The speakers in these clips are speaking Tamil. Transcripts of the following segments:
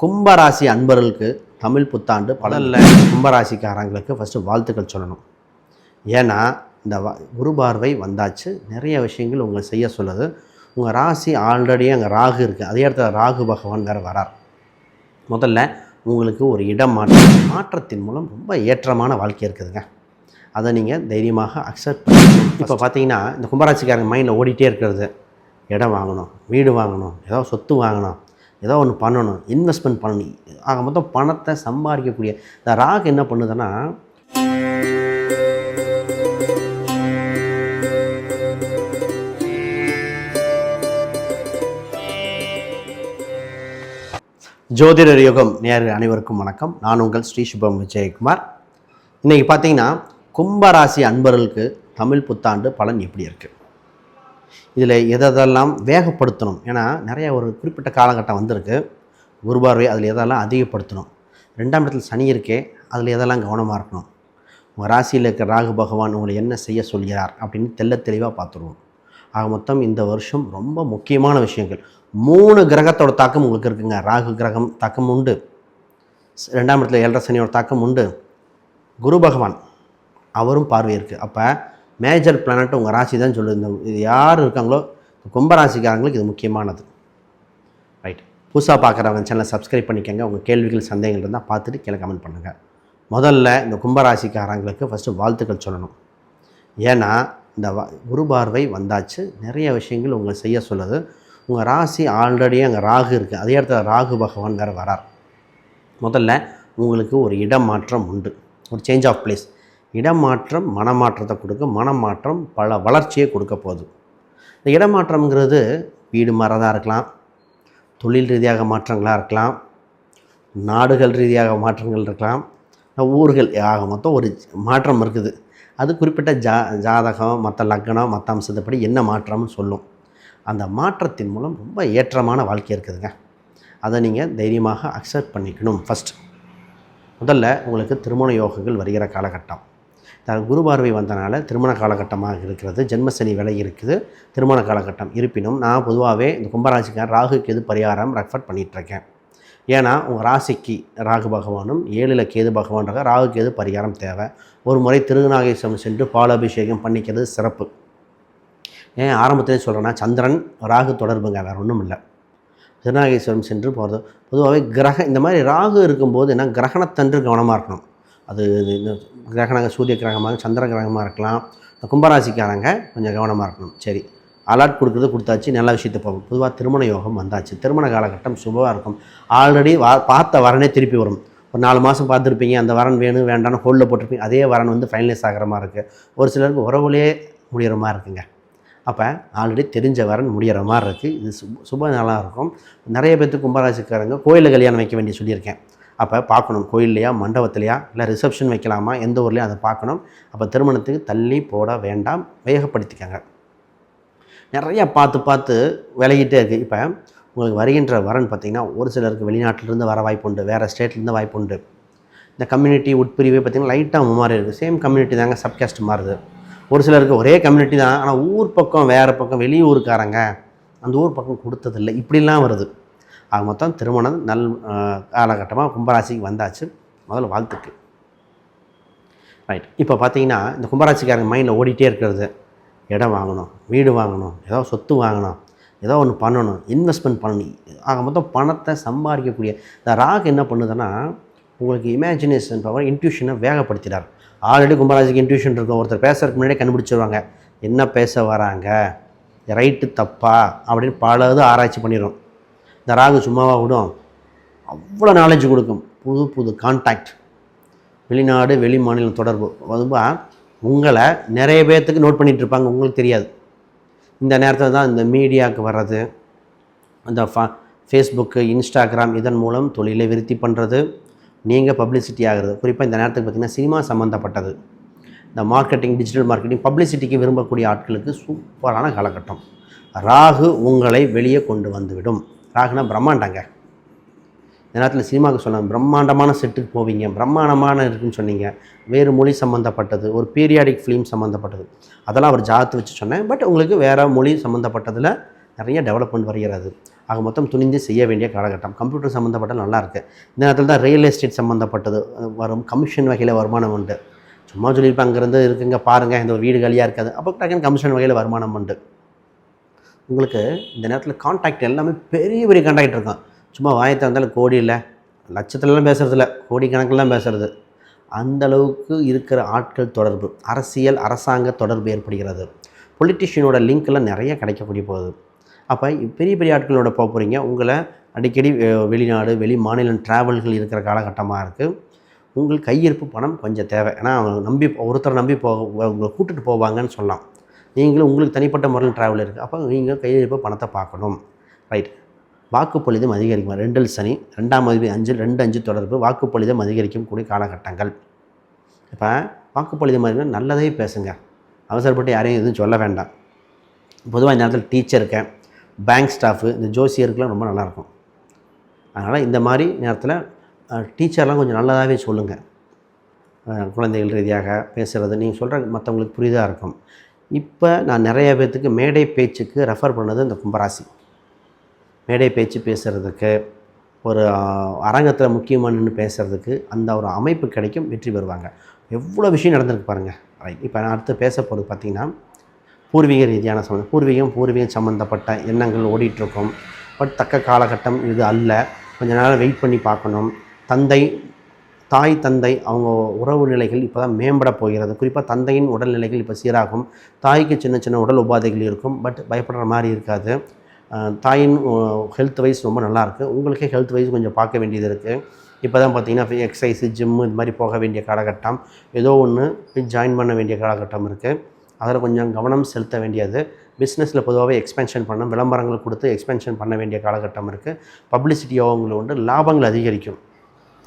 கும்பராசி அன்பர்களுக்கு தமிழ் புத்தாண்டு பலனில் கும்பராசிக்காரங்களுக்கு ஃபஸ்ட்டு வாழ்த்துக்கள் சொல்லணும். ஏன்னா இந்த குரு பார்வை வந்தாச்சு. நிறைய விஷயங்கள் உங்களை செய்ய சொல்லுது. உங்கள் ராசி ஆல்ரெடி அங்கே ராகு இருக்குது அதே இடத்துல ராகு பகவான் வேறு வரார். முதல்ல உங்களுக்கு ஒரு இடம் மாற்றம் மாற்றத்தின் மூலம் ரொம்ப ஏற்றமான வாழ்க்கை இருக்குதுங்க. அதை நீங்கள் தைரியமாக அக்செப்ட் பண்ணி இப்போ பார்த்தீங்கன்னா இந்த கும்பராசிக்காரங்க மைண்டில் ஓடிட்டே இருக்கிறது. இடம் வாங்கணும் வீடு வாங்கணும் ஏதோ சொத்து வாங்கணும். ஏதோ ஒன்று பண்ணணும் இன்வெஸ்ட்மெண்ட் பண்ணணும். ஆக மொத்தம் பணத்தை சம்பாதிக்கக்கூடிய இந்த ராக் என்ன பண்ணுதுன்னா ஜோதிடர் யுகம் நேர் அனைவருக்கும் வணக்கம். நான் உங்கள் ஸ்ரீ சுபம் விஜயகுமார். இன்றைக்கி பார்த்தீங்கன்னா கும்பராசி அன்பர்களுக்கு தமிழ் புத்தாண்டு பலன் எப்படி இருக்குது இதில் எதெல்லாம் வேகப்படுத்தணும்? ஏன்னா நிறையா ஒரு குறிப்பிட்ட காலகட்டம் வந்திருக்கு. குரு பார்வை அதில் எதெல்லாம் அதிகப்படுத்தணும்? ரெண்டாம் இடத்துல சனி இருக்கே அதில் எதெல்லாம் கவனமாக இருக்கணும்? உங்கள் ராசியில் இருக்க ராகு பகவான் உங்களை என்ன செய்ய சொல்கிறார்? அப்படின்னு தெல்ல தெளிவாக பார்த்துருவோம். ஆக மொத்தம் இந்த வருஷம் ரொம்ப முக்கியமான விஷயங்கள். மூணு கிரகத்தோட தாக்கம் உங்களுக்கு இருக்குங்க. ராகு கிரகம் தாக்கம் உண்டு. ரெண்டாம் இடத்துல ஏழரை சனியோட தாக்கம் உண்டு. குரு பகவான் அவரும் பார்வை இருக்குது அப்போ மேஜர் பிளானட் உங்கள் ராசி தான் சொல்லுது இது யார் இருக்காங்களோ கும்பராசிக்காரங்களுக்கு இது முக்கியமானது. ரைட் புதுசாக பார்க்குறவங்க சேனலை சப்ஸ்கிரைப் பண்ணிக்கோங்க. உங்கள் கேள்விகள் சந்தேகங்கள் இருந்தால் பார்த்துட்டு கீழே கமெண்ட் பண்ணுங்கள் முதல்ல இந்த கும்பராசிக்காரங்களுக்கு ஃபஸ்ட்டு வாழ்த்துக்கள் சொல்லணும். ஏன்னா இந்த வ குரு பார்வை வந்தாச்சு. நிறைய விஷயங்கள் உங்களை செய்ய சொல்லுது. உங்கள் ராசி ஆல்ரெடி அங்கே ராகு இருக்குது அதே இடத்துல ராகு பகவான் வேறு வரார். முதல்ல உங்களுக்கு ஒரு இடம் மாற்றம் உண்டு. ஒரு சேஞ்ச் ஆஃப் பிளேஸ் இடம் மாற்றம் மனமாற்றத்தை கொடுக்க மனமாற்றம் பல வளர்ச்சியை கொடுக்க போகுது. இந்த இடமாற்றம்ங்கிறது வீடு மாறதாக இருக்கலாம் தொழில் ரீதியாக மாற்றங்களாக இருக்கலாம் நாடுகள் ரீதியாக மாற்றங்கள் இருக்கலாம் ஊர்கள் ஆக மொத்தம் ஒரு மாற்றம் இருக்குது. அது குறிப்பிட்ட ஜா ஜாதகம் மற்ற லக்னம் மற்ற அம்சத்தைப்படி என்ன மாற்றம்னு சொல்லும். அந்த மாற்றத்தின் மூலம் ரொம்ப ஏற்றமான வாழ்க்கை இருக்குதுங்க. அதை நீங்கள் தைரியமாக அக்செப்ட் பண்ணிக்கணும் ஃபஸ்ட் முதல்ல உங்களுக்கு திருமண யோகங்கள் வருகிற காலகட்டம். குரு பார்வை வந்தனால திருமண காலகட்டமாக இருக்கிறது. ஜென்மசனி விலை இருக்குது. திருமண காலகட்டம். இருப்பினும் நான் பொதுவாகவே இந்த கும்பராசிக்காரன் ராகுக்கு எது பரிகாரம் ரெஃபர் பண்ணிகிட்ருக்கேன் ஏன்னா உங்கள் ராசிக்கு ராகு பகவானும் ஏழில் கேது பகவான்றாக ராகு கேது பரிகாரம் தேவை? ஒரு முறை திருநாகேஸ்வரம் சென்று பாலாபிஷேகம் பண்ணிக்கிறது சிறப்பு. ஏன்? ஆரம்பத்திலே சொல்கிறேன்னா சந்திரன் ராகு தொடர்புங்க வேறு ஒன்றும் இல்லை. திருநாகேஸ்வரம் சென்று போகிறது பொதுவாகவே கிரக இந்த மாதிரி ராகு இருக்கும்போது என்ன கிரகணத்தன்று கவனமாக இருக்கணும். அது இது இந்த கிரகணங்க சூரிய கிரகமாக சந்திர கிரகமாக இருக்கலாம். இந்த கும்பராசிக்காரங்க கொஞ்சம் கவனமாக இருக்கணும். சரி. அலர்ட் கொடுக்குறது கொடுத்தாச்சு நல்ல விஷயத்தை போகும் பொதுவாக திருமண யோகம் வந்தாச்சு. திருமண காலகட்டம் சுபமாக இருக்கும். ஆல்ரெடி வா பார்த்த வரனே திருப்பி வரும். ஒரு நாலு மாதம் பார்த்துருப்பீங்க அந்த வரன் வேணும் வேண்டாம்னு ஹோல்டில் போட்டிருப்பீங்க அதே வரன் வந்து ஃபைனலைஸ் ஆகிற மாதிரி இருக்குது ஒரு சிலருக்கு உறவுலேயே முடிகிற மாதிரி இருக்குங்க. அப்போ ஆல்ரெடி தெரிஞ்ச வரன் முடிகிற மாதிரி இருக்குது இது சுப சுப நாளாக இருக்கும். நிறைய பேர்த்துக்கு கும்பராசிக்காரங்க கோயிலில் கல்யாணம் வைக்க வேண்டிய சொல்லியிருக்கேன். அப்போ பார்க்கணும் கோயில்லையா மண்டபத்திலையா இல்லை ரிசப்ஷன் வைக்கலாமா எந்த ஊர்லேயும் அதை பார்க்கணும். அப்போ திருமணத்துக்கு தள்ளி போட வேண்டாம் வேகப்படுத்திக்கங்க. நிறையா பார்த்து பார்த்து விலகிட்டே இருக்குது இப்போ உங்களுக்கு வருகின்ற வரன் பார்த்திங்கன்னா ஒரு சிலருக்கு வெளிநாட்டிலேருந்து வர வாய்ப்பு உண்டு வேறு ஸ்டேட்லேருந்து வாய்ப்பு உண்டு. இந்த கம்யூனிட்டி உட்பிரிவே பார்த்திங்கன்னா லைட்டாக மாறி இருக்குது சேம் கம்யூனிட்டி தாங்க சப்காஸ்ட் மாறுது. ஒரு சிலருக்கு ஒரே கம்யூனிட்டி தான். ஆனால் ஊர் பக்கம் வேறு பக்கம் வெளியூருக்காரங்க அந்த ஊர் பக்கம் கொடுத்ததில்லை. இப்படிலாம் வருது. ஆக மொத்தம் திருமணம் நல் காலகட்டமாக கும்பராசிக்கு வந்தாச்சு. முதல்ல வாழ்த்துக்கு ரைட் இப்போ பார்த்தீங்கன்னா இந்த கும்பராசிக்காரங்க மைண்டில் ஓடிட்டே இருக்கிறது. இடம் வாங்கணும் வீடு வாங்கணும் ஏதோ சொத்து வாங்கணும் ஏதோ ஒன்று பண்ணணும் இன்வெஸ்ட்மெண்ட் பண்ணணும். ஆக மொத்தம் பணத்தை சம்பாதிக்கக்கூடிய இந்த ராகு என்ன பண்ணுதுன்னா உங்களுக்கு இமேஜினேஷன் பவர் இன்ட்யூஷனை வேகப்படுத்திடார் ஆல்ரெடி கும்பராசிக்கு இன்ட்யூஷன் இருக்கும். ஒருத்தர் பேசுறதுக்கு முன்னாடியே கண்டுபிடிச்சிருவாங்க. என்ன பேச வராங்க? ரைட்டு தப்பா? அப்படின்னு பல இது ஆராய்ச்சி பண்ணிடும் இந்த ராகு சும்மாவாக விடும்? அவ்வளோ நாலேஜ் கொடுக்கும். புது புது கான்டாக்ட் வெளிநாடு வெளி மாநிலம் தொடர்பு. அதுபா உங்களை நிறைய பேர்த்துக்கு நோட் பண்ணிகிட்டு இருப்பாங்க. உங்களுக்கு தெரியாது. இந்த நேரத்தில் தான் இந்த மீடியாவுக்கு வர்றது அந்த ஃபா ஃபேஸ்புக்கு இன்ஸ்டாகிராம் இதன் மூலம் தொழிலை விருத்தி பண்ணுறது நீங்கள் பப்ளிசிட்டி ஆகிறது. குறிப்பாக இந்த நேரத்துக்கு பார்த்திங்கன்னா சினிமா சம்மந்தப்பட்டது இந்த மார்க்கெட்டிங் டிஜிட்டல் மார்க்கெட்டிங் பப்ளிசிட்டிக்கு விரும்பக்கூடிய ஆட்களுக்கு சூப்பரான காலகட்டம். ராகு உங்களை வெளியே கொண்டு வந்துவிடும். ராகுனா பிரம்மாண்டங்க. இந்த நேரத்தில் சினிமாவுக்கு சொன்னாங்க பிரம்மாண்டமான செட்டுக்கு போவீங்க. பிரம்மாண்டமான இருக்குன்னு சொன்னீங்க. வேறு மொழி சம்மந்தப்பட்டது ஒரு பீரியாடிக் ஃபிலிம் சம்மந்தப்பட்டது அதெல்லாம் அவர் ஜாத்து வச்சு சொன்னேன். பட் உங்களுக்கு வேறு மொழி சம்மந்தப்பட்டதில் நிறைய டெவலப்மெண்ட் வருகிறது. ஆக மொத்தம் துணிந்து செய்ய வேண்டிய காலகட்டம். கம்ப்யூட்டர் சம்மந்தப்பட்ட நல்லா இருக்குது இந்த நேரத்தில் தான் ரியல் எஸ்டேட் சம்மந்தப்பட்டது வரும். கமிஷன் வகையில் வருமானம் உண்டு. சும்மா சொல்லியிருப்பாங்க அங்கேருந்து இருக்குங்க பாருங்கள் இந்த ஒரு வீடு காலியாக இருக்காது. அப்போ டக்குன்னு கமிஷன் வகையில் வருமானம் உண்டு. உங்களுக்கு இந்த நேரத்தில் காண்டாக்ட் எல்லாமே பெரிய பெரிய காண்டாக்ட் இருக்கும் சும்மா வாயத்தை வந்தாலும் கோடி இல்லை. லட்சத்துலலாம் பேசுகிறதில்ல கோடி கணக்கிலாம் பேசுகிறது அந்த அளவுக்கு இருக்கிற ஆட்கள் தொடர்பு அரசியல் அரசாங்க தொடர்பு ஏற்படுகிறது. பொலிட்டிஷியனோட லிங்க்கெல்லாம் நிறைய கிடைக்கக்கூடிய போகுது. அப்போ பெரிய பெரிய ஆட்களோட போக போகிறீங்க உங்களை அடிக்கடி வெளிநாடு வெளி மாநிலம் ட்ராவல்கள் இருக்கிற காலகட்டமாக இருக்குது உங்களுக்கு கையிருப்பு பணம் கொஞ்சம் தேவை. ஏன்னா அவங்க நம்பி ஒருத்தரை நம்பி போ உங்களை கூட்டிட்டு போவாங்கன்னு சொல்லலாம். நீங்களும் உங்களுக்கு தனிப்பட்ட முறையில் ட்ராவல் இருக்குது அப்போ நீங்கள் கையிருப்பு பணத்தை பார்க்கணும். ரைட் வாக்குப்பொழிதம் அதிகரிக்கும். ரெண்டல் சனி ரெண்டாம் அதிபதி அஞ்சு ரெண்டு அஞ்சு தொடர்பு. வாக்குப்பொழிதம் அதிகரிக்கும் கூடிய காலகட்டங்கள். இப்போ வாக்குப்பொழிதம் அதிகம் நல்லதே பேசுங்க. அவசரப்பட்டு யாரையும் எதுவும் சொல்ல வேண்டாம். பொதுவாக இந்த நேரத்தில் டீச்சருக்கு பேங்க் ஸ்டாஃபு இந்த ஜோசியருக்குலாம் ரொம்ப நல்லாயிருக்கும். அதனால் இந்த மாதிரி நேரத்தில் டீச்சர்லாம் கொஞ்சம் நல்லதாகவே சொல்லுங்கள் குழந்தைகள் ரீதியாக பேசுகிறது நீங்கள் சொல்கிற மற்றவங்களுக்கு புரிதாக இருக்கும். இப்போ நான் நிறைய பேர்த்துக்கு மேடை பேச்சுக்கு ரெஃபர் பண்ணது இந்த கும்பராசி. மேடை பேச்சு பேசுகிறதுக்கு ஒரு அரங்கத்தில் முக்கியமாக நின்று பேசுகிறதுக்கு அந்த ஒரு அமைப்பு கிடைக்கும் வெற்றி பெறுவாங்க. எவ்வளோ விஷயம் நடந்திருக்கு பாருங்கள் ரைட் இப்போ நான் அடுத்து பேச போகிறது பார்த்திங்கன்னா பூர்வீக ரீதியான சம்மந்தம் பூர்வீகம் பூர்வீகம் சம்மந்தப்பட்ட எண்ணங்கள் ஓடிட்டுருக்கும். பட் தக்க காலகட்டம் இது அல்ல. கொஞ்ச நேரம் வெயிட் பண்ணி பார்க்கணும். தந்தை தாய் தந்தை அவங்க உறவு நிலைகள் இப்போ தான் மேம்பட போகிறது. குறிப்பாக தந்தையின் உடல்நிலைகள் இப்போ சீராகும். தாய்க்கு சின்ன சின்ன உடல் உபாதைகள் இருக்கும். பட் பயப்படுற மாதிரி இருக்காது. தாயின் ஹெல்த் வைஸ் ரொம்ப நல்லாயிருக்கு உங்களுக்கே ஹெல்த் வைஸ் கொஞ்சம் பார்க்க வேண்டியது இருக்குது இப்போ தான் பார்த்தீங்கன்னா எக்ஸசைஸு ஜிம்மு இது மாதிரி போக வேண்டிய காலகட்டம். ஏதோ ஒன்று ஜாயின் பண்ண வேண்டிய காலகட்டம் இருக்குது அதில் கொஞ்சம் கவனம் செலுத்த வேண்டியது. பிஸ்னஸில் பொதுவாகவே எக்ஸ்பென்ஷன் பண்ணணும் விளம்பரங்கள் கொடுத்து எக்ஸ்பென்ஷன் பண்ண வேண்டிய காலகட்டம் இருக்குது பப்ளிசிட்டி யோகங்கள் உண்டு லாபங்கள் அதிகரிக்கும்.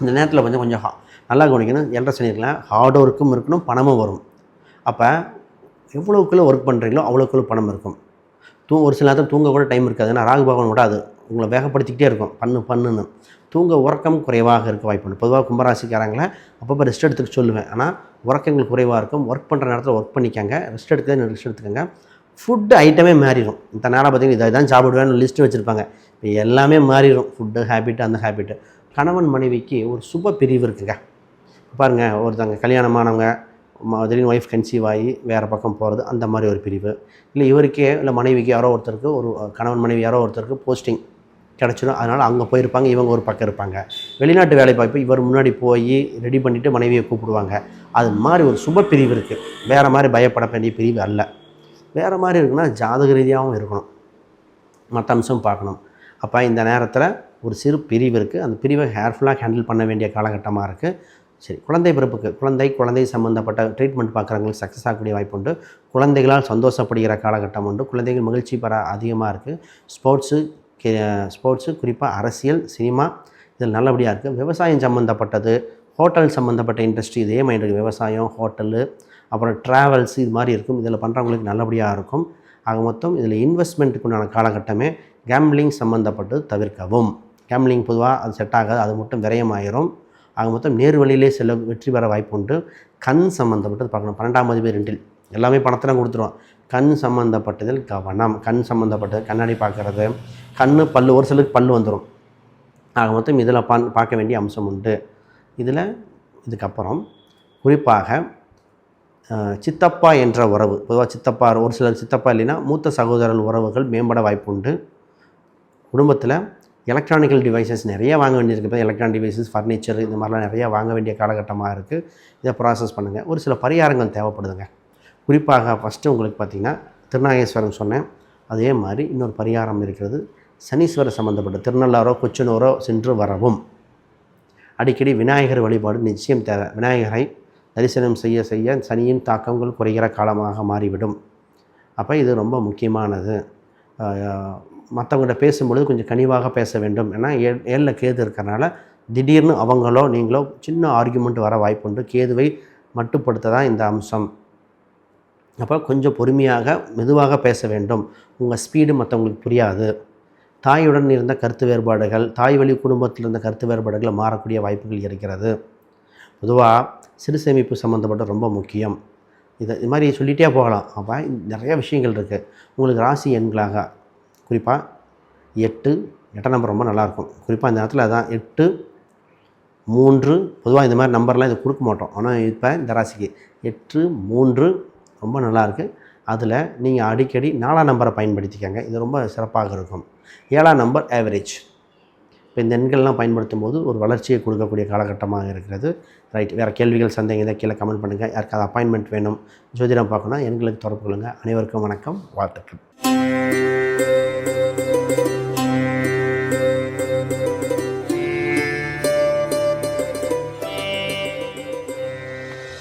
இந்த நேரத்தில் கொஞ்சம் கொஞ்சம் ஹா- நல்லா கவனிக்கணும். என்ற சனியில் ஹார்ட் ஒர்க்கும் இருக்கணும் பணமும் வரும். அப்போ எவ்வளோக்குள்ளே ஒர்க் பண்ணுறீங்களோ அவ்வளோக்குள்ளே பணம் இருக்கும். தூ ஒரு சில நேரத்தில் தூங்க கூட டைம் இருக்காது. ஏன்னா ராகு பகவான் விடாது. உங்களை வேகப்படுத்திக்கிட்டே இருக்கும். பண்ணு பண்ணுன்னு. தூங்க உறக்கம் குறைவாக இருக்க வாய்ப்பு உண்டு. பொதுவாக கும்பராசிக்காரங்களை அப்பப்போ ரெஸ்ட் எடுத்துக்க சொல்லுவேன். ஆனால் உறக்கங்கள் குறைவாக இருக்கும். ஒர்க் பண்ணுற நேரத்தில் ஒர்க் பண்ணிக்கங்க. ரெஸ்ட் எடுக்க ரெஸ்ட் எடுத்துக்கோங்க. ஃபுட்டு ஐட்டமே மாறிடும் இந்த நேரம் பார்த்தீங்கன்னா இதை தான் சாப்பிடுவேன்னு லிஸ்ட்டு வச்சுருப்பாங்க. இப்போ எல்லாமே மாறிடும் ஃபுட்டு ஹேபிட் அந்த ஹேபிட்டு கணவன் மனைவிக்கு ஒரு சுப பிரிவு இருக்குங்க. பாருங்கள் ஒருத்தங்க கல்யாணமானவங்க ம- திடீர்னு ஒய்ஃப் கன்சீவ் ஆகி வேறு பக்கம் போகிறது அந்த மாதிரி ஒரு பிரிவு. இல்லை இவருக்கே இல்லை மனைவிக்கு யாரோ ஒருத்தருக்கு ஒரு கணவன் மனைவி யாரோ ஒருத்தருக்கு போஸ்டிங் கிடச்சிடும் அதனால் அங்கே போயிருப்பாங்க இவங்க ஒரு பக்கம் இருப்பாங்க. வெளிநாட்டு வேலை வாய்ப்பு இவர் முன்னாடி போய் ரெடி பண்ணிவிட்டு மனைவியை கூப்பிடுவாங்க. அது மாதிரி ஒரு சுப பிரிவு இருக்குது வேறு மாதிரி பயப்பட வேண்டிய பிரிவு அல்ல. வேறு மாதிரி இருக்குன்னா ஜாதக ரீதியாகவும் இருக்கணும். மற்ற அம்சம் பார்க்கணும். அப்போ இந்த நேரத்தில் ஒரு சிறு பிரிவு இருக்குது அந்த பிரிவை ஹேர்ஃபுல்லாக ஹேண்டில் பண்ண வேண்டிய காலகட்டமாக இருக்குது சரி குழந்தை பிறப்புக்கு குழந்தை குழந்தை சம்மந்தப்பட்ட ட்ரீட்மெண்ட் பார்க்குறவங்களுக்கு சக்ஸஸ் ஆகக்கூடிய வாய்ப்பு உண்டு. குழந்தைகளால் சந்தோஷப்படுகிற காலகட்டம் உண்டு. குழந்தைகள் மகிழ்ச்சி பெற அதிகமாக இருக்குது ஸ்போர்ட்ஸு ஸ்போர்ட்ஸு குறிப்பாக அரசியல் சினிமா இதில் நல்லபடியாக இருக்குது விவசாயம் சம்மந்தப்பட்டது ஹோட்டல் சம்மந்தப்பட்ட இண்டஸ்ட்ரி இதே மாதிரி இருக்குது விவசாயம் ஹோட்டலு அப்புறம் ட்ராவல்ஸ் இது மாதிரி இருக்கும். இதில் பண்ணுறவங்களுக்கு நல்லபடியாக இருக்கும். ஆக மொத்தம் இதில் இன்வெஸ்ட்மெண்ட்டுக்குண்டான காலகட்டமே கேம்பிளிங் சம்மந்தப்பட்டது தவிர்க்கவும். கேம்லிங் பொதுவாக அது செட் ஆகாது அது மட்டும் விரயமாயிரும். ஆக மொத்தம் நேர் வழியிலே செல்ல வெற்றி பெற வாய்ப்பு உண்டு. கண் சம்மந்தப்பட்டது பார்க்கணும். பன்னெண்டாம் மதிப்பு ரெண்டில் எல்லாமே பணத்தெல்லாம் கொடுத்துருவோம் கண் சம்மந்தப்பட்டதில் கவனம். கண் சம்மந்தப்பட்டது கண்ணாடி பார்க்குறது. கண் பல்லு ஒரு சிலருக்கு பல்லு வந்துடும் ஆக மொத்தம் இதில் பா பார்க்க வேண்டிய அம்சம் உண்டு. இதில் இதுக்கப்புறம் குறிப்பாக சித்தப்பா என்ற உறவு. பொதுவாக சித்தப்பா ஒரு சிலர் சித்தப்பா இல்லைன்னா மூத்த சகோதரர் உறவுகள் மேம்பட வாய்ப்பு உண்டு. குடும்பத்தில் எலக்ட்ரானிக்கல் டிவைசஸ் நிறைய வாங்க வேண்டியிருக்கு. இப்போ எலக்ட்ரானிக் டிவைசஸ் ஃபர்னிச்சர் இந்த மாதிரிலாம் நிறையா வாங்க வேண்டிய காலகட்டமாக இருக்குது இதை ப்ராசஸ் பண்ணுங்கள் ஒரு சில பரிகாரங்கள் தேவைப்படுதுங்க. குறிப்பாக ஃபஸ்ட்டு உங்களுக்கு பார்த்திங்கன்னா திருநாகேஸ்வரம் சொன்னேன். அதே மாதிரி இன்னொரு பரிகாரம் இருக்கிறது. சனீஸ்வரர் சம்மந்தப்பட்ட திருநள்ளாரோ கொச்சனூரோ சென்று வரவும். அடிக்கடி விநாயகர் வழிபாடு நிச்சயம் தேவை. விநாயகரை தரிசனம் செய்ய செய்ய சனியின் தாக்கங்கள் குறைகிற காலமாக மாறிவிடும். அப்போ இது ரொம்ப முக்கியமானது. மற்றவங்கள்ட்ட பேசும்பொழுது கொஞ்சம் கனிவாக பேச வேண்டும். ஏன்னா ஏ ஏழில் கேது இருக்கிறனால திடீர்னு அவங்களோ நீங்களோ சின்ன ஆர்கியூமெண்ட் வர வாய்ப்புண்டு. கேதுவை மட்டுப்படுத்த தான் இந்த அம்சம். அப்போ கொஞ்சம் பொறுமையாக மெதுவாக பேச வேண்டும். உங்கள் ஸ்பீடு மற்றவங்களுக்கு புரியாது. தாயுடன் இருந்த கருத்து வேறுபாடுகள் தாய் வழி குடும்பத்தில் இருந்த கருத்து வேறுபாடுகள் மாறக்கூடிய வாய்ப்புகள் இருக்கிறது. பொதுவாக சிறு சேமிப்பு சம்மந்தப்பட்ட ரொம்ப முக்கியம். இதை இது மாதிரி சொல்லிகிட்டே போகலாம். அப்போ நிறைய விஷயங்கள் இருக்குது உங்களுக்கு ராசி எண்களாக குறிப்பாக எட்டு எட்டாம் நம்பர் ரொம்ப நல்லாயிருக்கும். குறிப்பாக இந்த நேரத்தில் அதான் எட்டு மூன்று பொதுவாக இந்த மாதிரி நம்பர்லாம் இது கொடுக்க மாட்டோம். ஆனால் இப்போ இந்த ராசிக்கு எட்டு மூன்று ரொம்ப நல்லாயிருக்கு. அதில் நீங்கள் அடிக்கடி நாலாம் நம்பரை பயன்படுத்திக்கங்க. இது ரொம்ப சிறப்பாக இருக்கும். ஏழாம் நம்பர் ஆவரேஜ் இப்போ இந்த எண்கள்லாம் பயன்படுத்தும் போது ஒரு வளர்ச்சியை கொடுக்கக்கூடிய காலகட்டமாக இருக்கிறது. ரைட் வேறு கேள்விகள் சந்தேகம் இதை கீழே கமெண்ட் பண்ணுங்கள் யாருக்காவது அப்பாயின்மெண்ட் வேணும் ஜோதிடம் பார்க்கணும் எண்களுக்கு தொடர்பு கொள்ளுங்கள் அனைவருக்கும் வணக்கம். வாழ்த்துக்கள்.